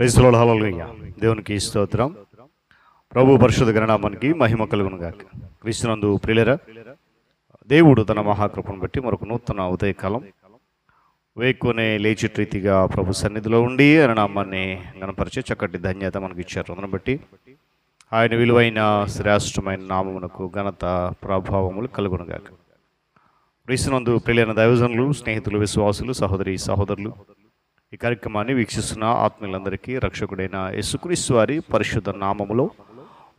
ప్రైజ్లో హల్లెలూయా. దేవునికి స్తోత్రం. ప్రభు పరిశుద్ధ గణనామానికి మహిమ కలుగును గాక క్రీస్తునందు ప్రిలరా దేవుడు తన మహాకృపను బట్టి మరొక నూతన ఉదయకాలం వేకునే లేచి రీతిగా ప్రభు సన్నిధిలో ఉండి ఆయన నామాన్ని గణపరిచే చక్కటి ధన్యత మనకి ఇచ్చారు. అందును బట్టి ఆయన విలువైన శ్రేష్టమైన నామమునకు ఘనత ప్రభావములు కలుగునుగాక. క్రీస్తునందు ప్రియులైన దైవజనులు స్నేహితులు విశ్వాసులు సహోదరి సహోదరులు ఈ కార్యక్రమాన్ని వీక్షిస్తున్న ఆత్మీయులందరికీ రక్షకుడైన యేసుక్రీస్తు వారి పరిశుద్ధ నామములో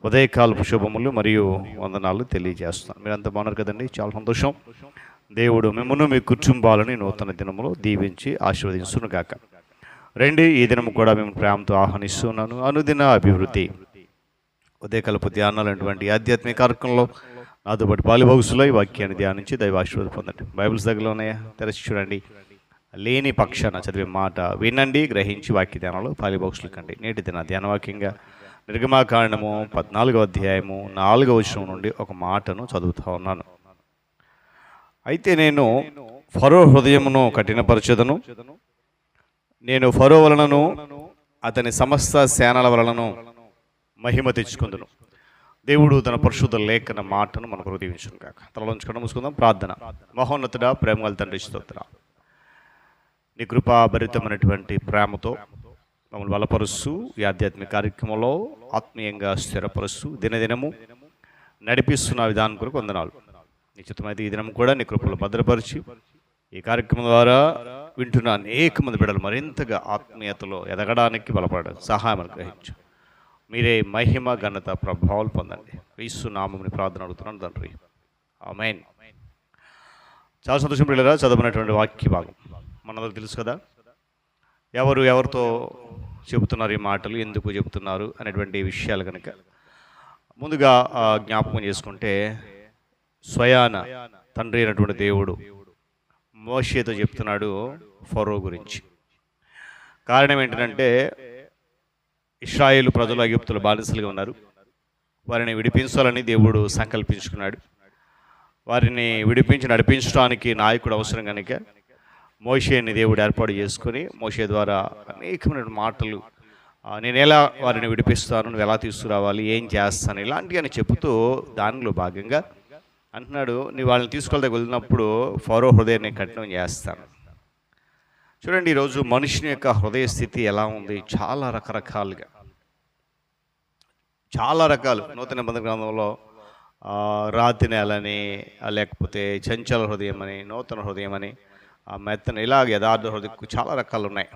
ఉదయకాలపు శుభములు మరియు వందనాలు తెలియజేస్తున్నాను మీరంతా బాగున్నారు కదండి? చాలా సంతోషం. దేవుడు మిమ్మల్ని మీ కుటుంబాలని నూతన దినములో దీవించి ఆశీర్వదించును గాక. రండి ఈ దినము కూడా మేము ప్రేమతో ఆహ్వానిస్తున్నాను. అనుదిన అభివృద్ధి. ఉదయకాలపు ధ్యానాలైనటువంటి ఆధ్యాత్మిక కార్యక్రమంలో నాతో పాటు పాలిభౌసులో ఈ వాక్యాన్ని ధ్యానించి దైవ ఆశీర్వాదం పొందండి. బైబిల్స్ దగ్గరలోనే తెరచి చూడండి. లేని పక్షాన చదివే మాట వినండి గ్రహించి వాక్య ధ్యానంలో పాలిబాక్సులు కండి నేటి దిన ధ్యానవాక్యంగా నిర్గమాకాండము పద్నాలుగో అధ్యాయము నాలుగవ వచనం నుండి ఒక మాటను చదువుతా ఉన్నాను. అయితే నేను ఫరో హృదయమును కఠినపరచదను. నేను ఫరో వలనను అతని సమస్త సేనల వలనను మహిమ తెచ్చుకుందును. దేవుడు తన పరిశుద్ధ లేఖన మాటను మనకు హృదయించును కాక తలలోంచుకోవడం మూసుకుందాం ప్రార్థన. మహోన్నతుడ ప్రేమగల తండ్రి స్తోత్ర. నీ కృపాభరితమైనటువంటి ప్రేమతో మమ్మల్ని బలపరుస్తూ ఈ ఆధ్యాత్మిక కార్యక్రమంలో ఆత్మీయంగా స్థిరపరుస్తూ దినదినము నడిపిస్తున్న విధానం కొరకు వందనాలు. నిశ్చితమైతే ఈ దినం కూడా నీ కృపలు భద్రపరిచి ఈ కార్యక్రమం ద్వారా వింటున్న అనేక మంది బిడ్డలు మరింతగా ఆత్మీయతలో ఎదగడానికి బలపడ సహాయం గ్రహించు మీరే మహిమ ఘనత ప్రభావాలు పొందండి. క్రీస్తు నామముని ప్రార్థన అడుగుతున్నాను తండ్రి. ఆమెన్. చాలా సంతోషం పిల్లరా చదవనటువంటి వాక్య భాగం. మనందరికి తెలుసు కదా? ఎవరు ఎవరితో చెబుతున్నారు ఈ మాటలు ఎందుకు చెబుతున్నారు అనేటువంటి విషయాలు కనుక ముందుగా ఆ, జ్ఞాపకం చేసుకుంటే స్వయాన తండ్రి అయినటువంటి దేవుడు మోషేతో చెప్తున్నాడు ఫరో గురించి. కారణం ఏంటంటే ఇస్రాయేల్ ప్రజలు అగిప్తులు బానిసలుగా ఉన్నారు. వారిని విడిపించాలని దేవుడు సంకల్పించుకున్నాడు. వారిని విడిపించి నడిపించడానికి నాయకుడు అవసరం కనుక మోషేని దేవుడు ఏర్పాటు చేసుకొని మోషే ద్వారా అనేకమైన మాటలు నేను ఎలా వారిని విడిపిస్తాను? నువ్వు ఎలా తీసుకురావాలి? ఏం చేస్తాను? ఇలాంటివి అని చెబుతూ దానిలో భాగంగా అంటున్నాడు నీ వాళ్ళని తీసుకెళ్ళదకు వెళ్ళినప్పుడు ఫరో హృదయాన్ని కఠినం చేస్తాను. చూడండి ఈరోజు మనుషుని యొక్క హృదయ స్థితి ఎలా ఉంది? చాలా రకరకాలుగా. చాలా రకాలు. నూతన బంధ గ్రంథంలో రాతి నేలని లేకపోతే చంచల హృదయం అని నూతన హృదయం అని ఆ, మెత్తని ఇలాగ యథార్థ హృదయం చాలా రకాలు ఉన్నాయి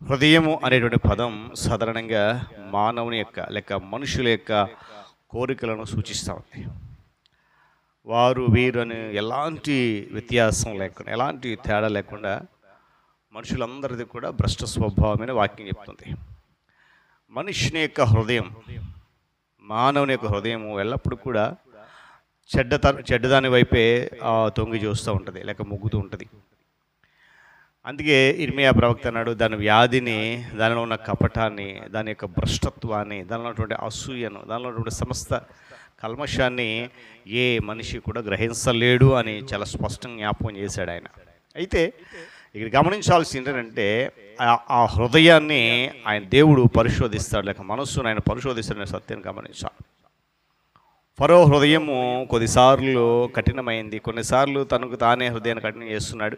హృదయము అనేటువంటి పదం సాధారణంగా మానవుని యొక్క లేక మనుషుల యొక్క కోరికలను సూచిస్తూ ఉంది. వారు వీరు అని ఎలాంటి వ్యత్యాసం లేకుండా ఎలాంటి తేడా లేకుండా మనుషులందరిది కూడా భ్రష్ట స్వభావమైన వాక్యం చెప్తుంది. మనిషిని యొక్క హృదయం మానవుని యొక్క హృదయం ఎల్లప్పుడూ కూడా చెడ్డ చెడ్డదాని వైపే ఆ, తొంగి చూస్తూ ఉంటుంది లేక మొగ్గుతూ ఉంటుంది. అందుకే ఇర్మియా ప్రవక్త అన్నాడు దాని వ్యాధిని దానిలో ఉన్న కపటాన్ని దాని యొక్క భ్రష్టత్వాన్ని దానిలో ఉన్నటువంటి అసూయను దానిలో ఉన్నటువంటి సమస్త కల్మషాన్ని ఏ మనిషి కూడా గ్రహించలేడు అని చాలా స్పష్టంగా జ్ఞాపకం చేశాడు ఆయన. అయితే ఇక్కడ గమనించాల్సి ఏంటంటే ఆ హృదయాన్ని ఆయన దేవుడు పరిశోధిస్తాడు లేక మనస్సును ఆయన పరిశోధిస్తాడనే సత్యాన్ని గమనించాలి. ఫరో హృదయము కొన్నిసార్లు కఠినమైంది కొన్నిసార్లు తనకు తానే హృదయాన్ని కఠినం చేస్తున్నాడు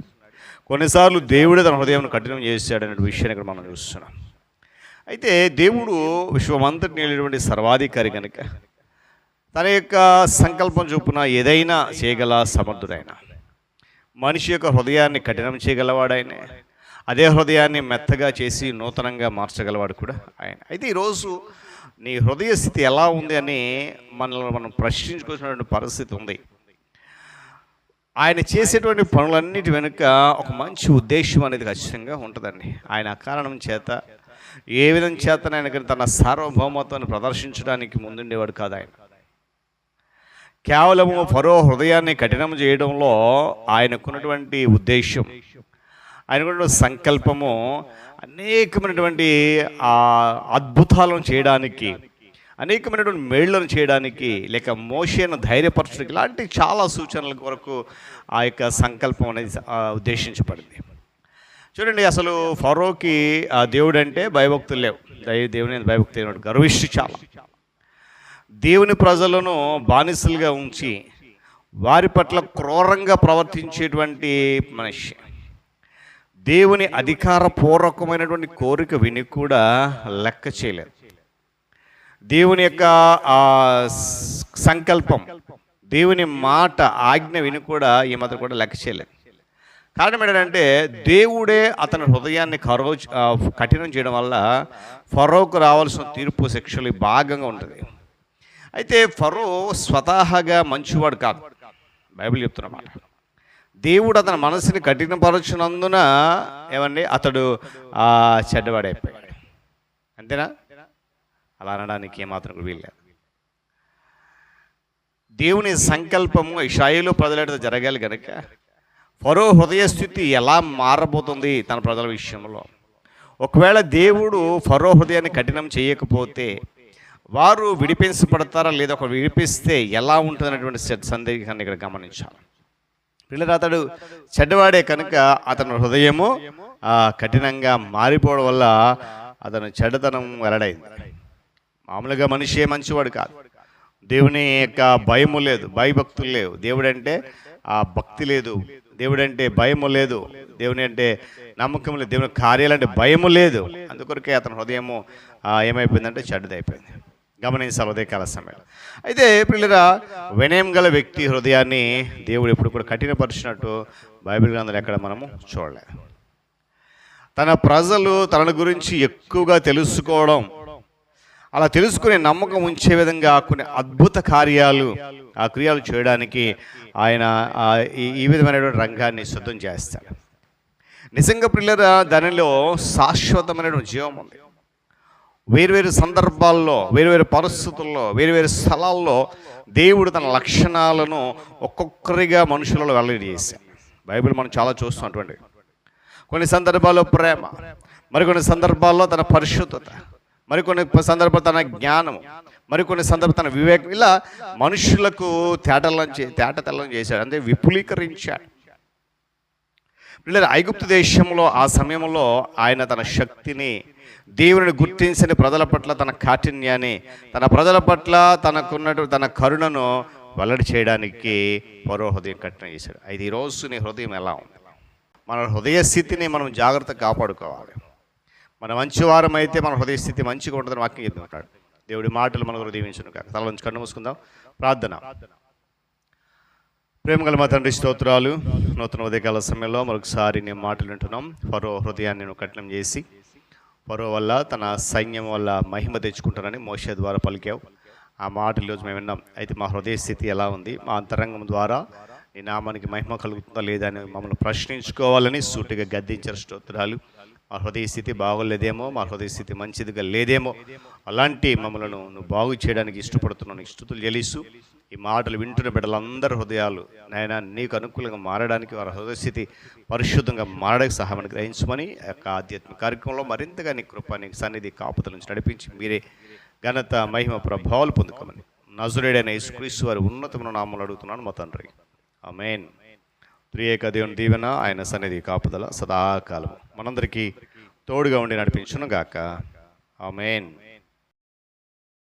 కొన్నిసార్లు దేవుడే తన హృదయం కఠినం చేశాడు అనే విషయాన్ని ఇక్కడ మనం చూస్తున్నాం. అయితే దేవుడు విశ్వమంతటి నేలినటువంటి సర్వాధికారి కనుక తన యొక్క సంకల్పం చొప్పున ఏదైనా చేయగల సమర్థుడైన మనిషి యొక్క హృదయాన్ని కఠినం చేయగలవాడైనా అదే హృదయాన్ని మెత్తగా చేసి నూతనంగా మార్చగలవాడు కూడా ఆయన. అయితే ఈరోజు నీ హృదయ స్థితి ఎలా ఉంది అని మనల్ని మనం ప్రశ్నించుకోవాల్సినటువంటి పరిస్థితి ఉంది. ఆయన చేసేటువంటి పనులన్నిటి వెనుక ఒక మంచి ఉద్దేశం అనేది ఖచ్చితంగా ఉంటుందండి. ఆయన కారణం చేత ఏ విధం చేతనైనా ఆయన తన సార్వభౌమత్వాన్ని ప్రదర్శించడానికి ముందుండేవాడు కాదు ఆయన. కేవలము ఫరో హృదయాన్ని కఠినం చేయడంలో ఆయనకున్నటువంటి ఉద్దేశం ఆయనకున్నటువంటి సంకల్పము అనేకమైనటువంటి ఆ అద్భుతాలను చేయడానికి అనేకమైనటువంటి మేళ్ళను చేయడానికి లేక మోషేను ధైర్యపరచడానికి ఇలాంటి చాలా సూచనల కొరకు ఆ యొక్క సంకల్పం అనేది ఉద్దేశించబడింది. చూడండి అసలు ఫరోకి ఆ దేవుడు అంటే భయభక్తులు లేవు. దై దేవుని భయభక్తి లేనివాడు గర్విష్టి చాలా. దేవుని ప్రజలను బానిసలుగా ఉంచి వారి పట్ల క్రూరంగా ప్రవర్తించేటువంటి మనిషి. దేవుని అధికార పూర్వకమైనటువంటి కోరిక విని కూడా లెక్క చేయలేదు. దేవుని యొక్క సంకల్పం దేవుని మాట ఆజ్ఞ విని కూడా ఈ మాత్రం కూడా లెక్క చేయలేదు. కారణం ఏంటంటే దేవుడే అతని హృదయాన్ని కరో కఠినం చేయడం వల్ల ఫరోకు రావాల్సిన తీర్పు శిక్షలు భాగంగా ఉంటుంది. అయితే ఫరో స్వతహాగా మంచివాడు కాదు. బైబిల్ చెప్తున్నమాట దేవుడు అతని మనసుని కఠినపరచినందున ఏమండి? అతడు చెడ్డవాడైపోయాడు. అంతేనా? అలా అనడానికి ఏమాత్రం వీల్లేదు దేవుని సంకల్పము ఇషాయిలో ప్రజలతో జరగాలి కనుక ఫరో హృదయస్థితి ఎలా మారబోతుంది తన ప్రజల విషయంలో? ఒకవేళ దేవుడు ఫరో హృదయాన్ని కఠినం చేయకపోతే వారు విడిపించబడతారా లేదా ఒక విడిపిస్తే ఎలా ఉంటుంది అనేటువంటి సందేహాన్ని ఇక్కడ గమనించాలి. పిల్లలు అతడు చెడ్డవాడే కనుక అతని హృదయము కఠినంగా మారిపోవడం వల్ల అతను చెడ్డతనం వెల్లడైంది. మామూలుగా మనిషి మంచివాడు కాదు. దేవుని యొక్క భయము లేదు భయభక్తులు లేవు. దేవుడంటే ఆ భక్తి లేదు. దేవుడంటే భయము లేదు. దేవుని అంటే నమ్మకం లేదు. దేవుని కార్యాలంటే భయము లేదు. అందుకొరకే అతని హృదయము ఏమైపోయిందంటే చెడ్డదైపోయింది. గమనించాలి ఉదయకాల సమయంలో. అయితే పిల్లరా వినయం గల వ్యక్తి హృదయాన్ని దేవుడు ఎప్పుడు కూడా కఠినపరిచినట్టు బైబిల్ గ్రంథాలు ఎక్కడ మనము చూడలేదు తన ప్రజలు తన గురించి ఎక్కువగా తెలుసుకోవడం అలా తెలుసుకునే నమ్మకం ఉంచే విధంగా కొన్ని అద్భుత కార్యాలు ఆ క్రియలు చేయడానికి ఆయన ఈ- ఈ విధమైనటువంటి రంగాన్ని సిద్ధం చేస్తాడు. నిజంగా పిల్లల దానిలో శాశ్వతమైనటువంటి జీవం ఉంది. వేరువేరు సందర్భాల్లో వేరువేరు పరిస్థితుల్లో వేరువేరు స్థలాల్లో దేవుడు తన లక్షణాలను ఒక్కొక్కరిగా మనుషులలో వెల్లడి చేశాడు బైబిల్ మనం చాలా చూస్తున్నటువంటి కొన్ని సందర్భాల్లో ప్రేమ మరికొన్ని సందర్భాల్లో తన పరిశుద్ధత మరికొన్ని సందర్భాలు తన జ్ఞానము మరికొన్ని సందర్భ తన వివేకం. ఇలా మనుషులకు తేటలను చే తేట తెల్లం చేశాడు. అంటే విపులీకరించాడు. పిల్లలు ఐగుప్తు దేశంలో ఆ సమయంలో ఆయన తన శక్తిని దేవుని గుర్తించని ప్రజల పట్ల తన కాఠిన్యాన్ని తన ప్రజల పట్ల తనకున్నటు తన కరుణను వెల్లడి చేయడానికి పరో హృదయం కఠిన చేశాడు. అయితే ఈరోజు నీ హృదయం ఎలా ఉంది? మన హృదయ స్థితిని మనం జాగ్రత్త కాపాడుకోవాలి. మన మంచివారం అయితే మన హృదయ స్థితి మంచిగా ఉంటుందని వాక్యం చెప్తుంటాడు దేవుడి మాటలు మన హృదయించును కాక తల నుంచి కన్ను మూసుకుందాం. ప్రార్థన. ప్రేమగల మా తండ్రి స్తోత్రాలు. నూతన ఉదయకాల సమయంలో మరొకసారి నేను మాటలు వింటున్నాం. ఫరో హృదయాన్ని నేను కఠినం చేసి ఫరో వల్ల తన సైన్యం వల్ల మహిమ తెచ్చుకుంటానని మోషే ద్వారా పలికావు. ఆ మాటలు ఈరోజు మేము విన్నాం. అయితే మా హృదయ స్థితి ఎలా ఉంది? మా అంతరంగం ద్వారా నీ నామానికి మహిమ కలుగుతుందా లేదా అని మమ్మల్ని ప్రశ్నించుకోవాలని సూటిగా గద్దించిన స్తోత్రాలు. మా హృదయ స్థితి బాగోలేదేమో మా హృదయ స్థితి మంచిదిగా లేదేమో. అలాంటి మమ్మలను నువ్వు బాగు చేయడానికి ఇష్టపడుతున్నాను స్థుతులు చెల్లిస్తూ ఈ మాటలు వింటున్న బిడ్డలందరి హృదయాలు నాయన నీకు అనుకూలంగా మారడానికి వారి హృదయస్థితి పరిశుద్ధంగా మారడానికి సహాయాన్ని గ్రహించమని యొక్క ఆధ్యాత్మిక కార్యక్రమంలో మరింతగా నీ కృప సన్నిధి కాపుతల నుంచి నడిపించి మీరే ఘనత మహిమ ప్రభావాలు పొందుకోమని. నజురేడైన యేసుక్రీస్తు వారి ఉన్నతమైన నామలు అడుగుతున్నాను మా తండ్రి. ఆమేన్. త్రియేక దేవుని దీవెన ఆయన సన్నిధి కాపుదల సదాకాలం మనందరికీ తోడుగా ఉండి నడిపించును గాక ఆమెన్.